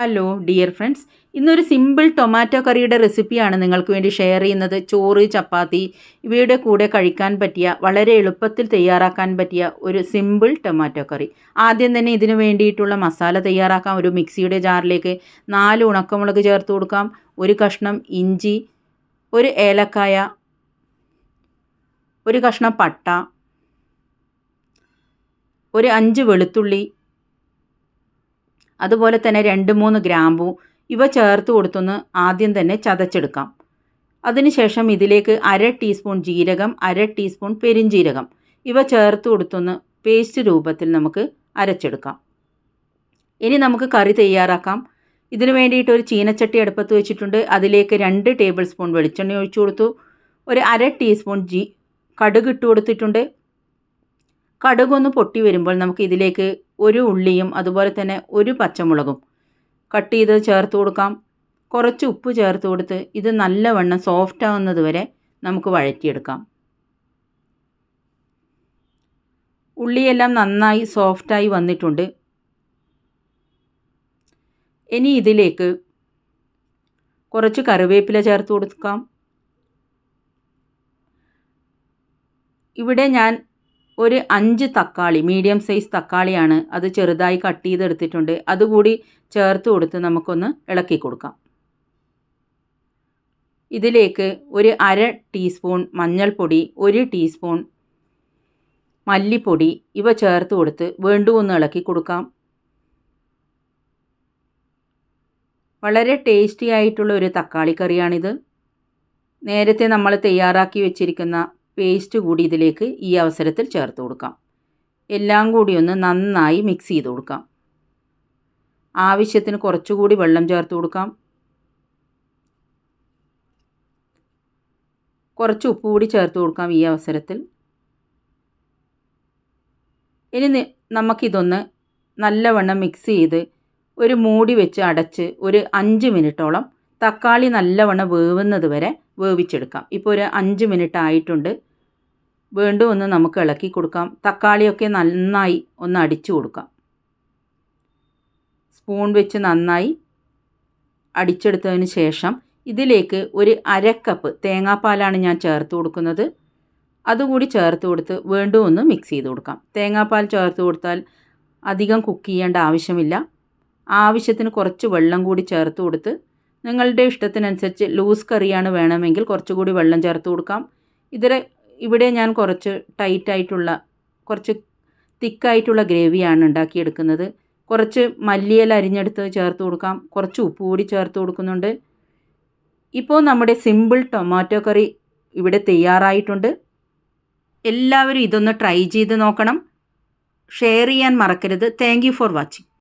Hello dear friends ഇന്നൊരു simple tomato കറിയുടെ റെസിപ്പിയാണ് നിങ്ങൾക്ക് വേണ്ടി ഷെയർ ചെയ്യുന്നത്. ചോറ് ചപ്പാത്തി ഇവയുടെ കൂടെ കഴിക്കാൻ പറ്റിയ വളരെ എളുപ്പത്തിൽ തയ്യാറാക്കാൻ പറ്റിയ ഒരു സിമ്പിൾ ടൊമാറ്റോ കറി ആദ്യം തന്നെ ഇതിനു വേണ്ടിയിട്ടുള്ള മസാല തയ്യാറാക്കാം. ഒരു മിക്സിയുടെ ജാറിലേക്ക് നാല് ഉണക്കമുളക് ചേർത്ത് കൊടുക്കാം. ഒരു കഷ്ണം ഇഞ്ചി ഒരു ഏലക്കായ ഒരു കഷ്ണം പട്ട ഒരു അഞ്ച് വെളുത്തുള്ളി അതുപോലെ തന്നെ രണ്ട് മൂന്ന് ഗ്രാമ്പു ഇവ ചേർത്ത് കൊടുത്തൊന്ന് ആദ്യം തന്നെ ചതച്ചെടുക്കാം. അതിനുശേഷം ഇതിലേക്ക് അര ടീസ്പൂൺ ജീരകം അര ടീസ്പൂൺ പെരിഞ്ജീരകം ഇവ ചേർത്ത് കൊടുത്തൊന്ന് പേസ്റ്റ് രൂപത്തിൽ നമുക്ക് അരച്ചെടുക്കാം. ഇനി നമുക്ക് കറി തയ്യാറാക്കാം. ഇതിനു വേണ്ടിയിട്ട് ഒരു ചീനച്ചട്ടി അടുപ്പത്ത് വെച്ചിട്ടുണ്ട്. അതിലേക്ക് രണ്ട് ടേബിൾ സ്പൂൺ വെളിച്ചെണ്ണ ഒഴിച്ചു കൊടുത്തു. ഒരു അര ടീസ്പൂൺ ജി കടുക് ഇട്ട് കൊടുത്തിട്ടുണ്ട്. കടുകൊന്ന് പൊട്ടി വരുമ്പോൾ നമുക്ക് ഇതിലേക്ക് ഒരു ഉള്ളിയും അതുപോലെ തന്നെ ഒരു പച്ചമുളകും. കട്ട് ചെയ്ത് ചേർത്ത് കൊടുക്കാം. കുറച്ച് ഉപ്പ് ചേർത്ത് കൊടുത്ത് ഇത് നല്ലവണ്ണം സോഫ്റ്റ് ആവുന്നത് വരെ നമുക്ക് വഴറ്റിയെടുക്കാം. ഉള്ളിയെല്ലാം നന്നായി സോഫ്റ്റായി വന്നിട്ടുണ്ട്. ഇനി ഇതിലേക്ക് കുറച്ച് കറിവേപ്പില ചേർത്ത് കൊടുക്കാം. ഇവിടെ ഞാൻ ഒരു അഞ്ച് തക്കാളി മീഡിയം സൈസ് തക്കാളിയാണ് അത് ചെറുതായി കട്ട് ചെയ്തെടുത്തിട്ടുണ്ട്. അതുകൂടി ചേർത്ത് കൊടുത്ത് നമുക്കൊന്ന് ഇളക്കി കൊടുക്കാം. ഇതിലേക്ക് ഒരു അര ടീസ്പൂൺ മഞ്ഞൾപ്പൊടി ഒരു ടീസ്പൂൺ മല്ലിപ്പൊടി ഇവ ചേർത്ത് കൊടുത്ത് വീണ്ടും ഒന്ന് ഇളക്കി കൊടുക്കാം. വളരെ ടേസ്റ്റി ആയിട്ടുള്ള ഒരു തക്കാളി കറിയാണിത്. നേരത്തെ നമ്മൾ തയ്യാറാക്കി വെച്ചിരിക്കുന്ന പേസ്റ്റ് കൂടി ഇതിലേക്ക് ഈ അവസരത്തിൽ ചേർത്ത് കൊടുക്കാം. എല്ലാം കൂടി ഒന്ന് നന്നായി മിക്സ് ചെയ്ത് കൊടുക്കാം. ആവശ്യത്തിന് കുറച്ചുകൂടി വെള്ളം ചേർത്ത് കൊടുക്കാം. കുറച്ച് ഉപ്പ് കൂടി ചേർത്ത് കൊടുക്കാം ഈ അവസരത്തിൽ. ഇനി നമുക്കിതൊന്ന് നല്ലവണ്ണം മിക്സ് ചെയ്ത് ഒരു മൂടി വെച്ച് അടച്ച് ഒരു അഞ്ച് മിനിറ്റോളം തക്കാളി നല്ലവണ്ണം വേവുന്നത് വരെ വേവിച്ചെടുക്കാം. ഇപ്പോൾ ഒരു അഞ്ച് മിനിറ്റ് ആയിട്ടുണ്ട്. വീണ്ടും ഒന്ന് നമുക്ക് ഇളക്കി കൊടുക്കാം. തക്കാളിയൊക്കെ നന്നായി ഒന്ന് അടിച്ചു കൊടുക്കാം. സ്പൂൺ വെച്ച് നന്നായി അടിച്ചെടുത്തതിന് ശേഷം ഇതിലേക്ക് ഒരു അരക്കപ്പ് തേങ്ങാപ്പാലാണ് ഞാൻ ചേർത്ത് കൊടുക്കുന്നത്. അതുകൂടി ചേർത്ത് കൊടുത്ത് വീണ്ടും ഒന്ന് മിക്സ് ചെയ്ത് കൊടുക്കാം. തേങ്ങാപ്പാൽ ചേർത്ത് കൊടുത്താൽ അധികം കുക്ക് ചെയ്യേണ്ട ആവശ്യമില്ല. ആവശ്യത്തിന് കുറച്ച് വെള്ളം കൂടി ചേർത്ത് കൊടുത്ത് നിങ്ങളുടെ ഇഷ്ടത്തിനനുസരിച്ച് ലൂസ് കറിയാണ് വേണമെങ്കിൽ കുറച്ചുകൂടി വെള്ളം ചേർത്ത് കൊടുക്കാം. ഇതിൽ ഇവിടെ ഞാൻ കുറച്ച് ടൈറ്റായിട്ടുള്ള കുറച്ച് തിക്കായിട്ടുള്ള ഗ്രേവിയാണ് ഉണ്ടാക്കിയെടുക്കുന്നത്. കുറച്ച് മല്ലിയില അരിഞ്ഞെടുത്ത് ചേർത്ത് കൊടുക്കാം. കുറച്ച് ഉപ്പ് കൂടി ചേർത്ത് കൊടുക്കുന്നുണ്ട്. ഇപ്പോൾ നമ്മുടെ സിമ്പിൾ ടൊമാറ്റോ കറി ഇവിടെ തയ്യാറായിട്ടുണ്ട്. എല്ലാവരും ഇതൊന്ന് ട്രൈ ചെയ്ത് നോക്കണം. ഷെയർ ചെയ്യാൻ മറക്കരുത്. Thank for watching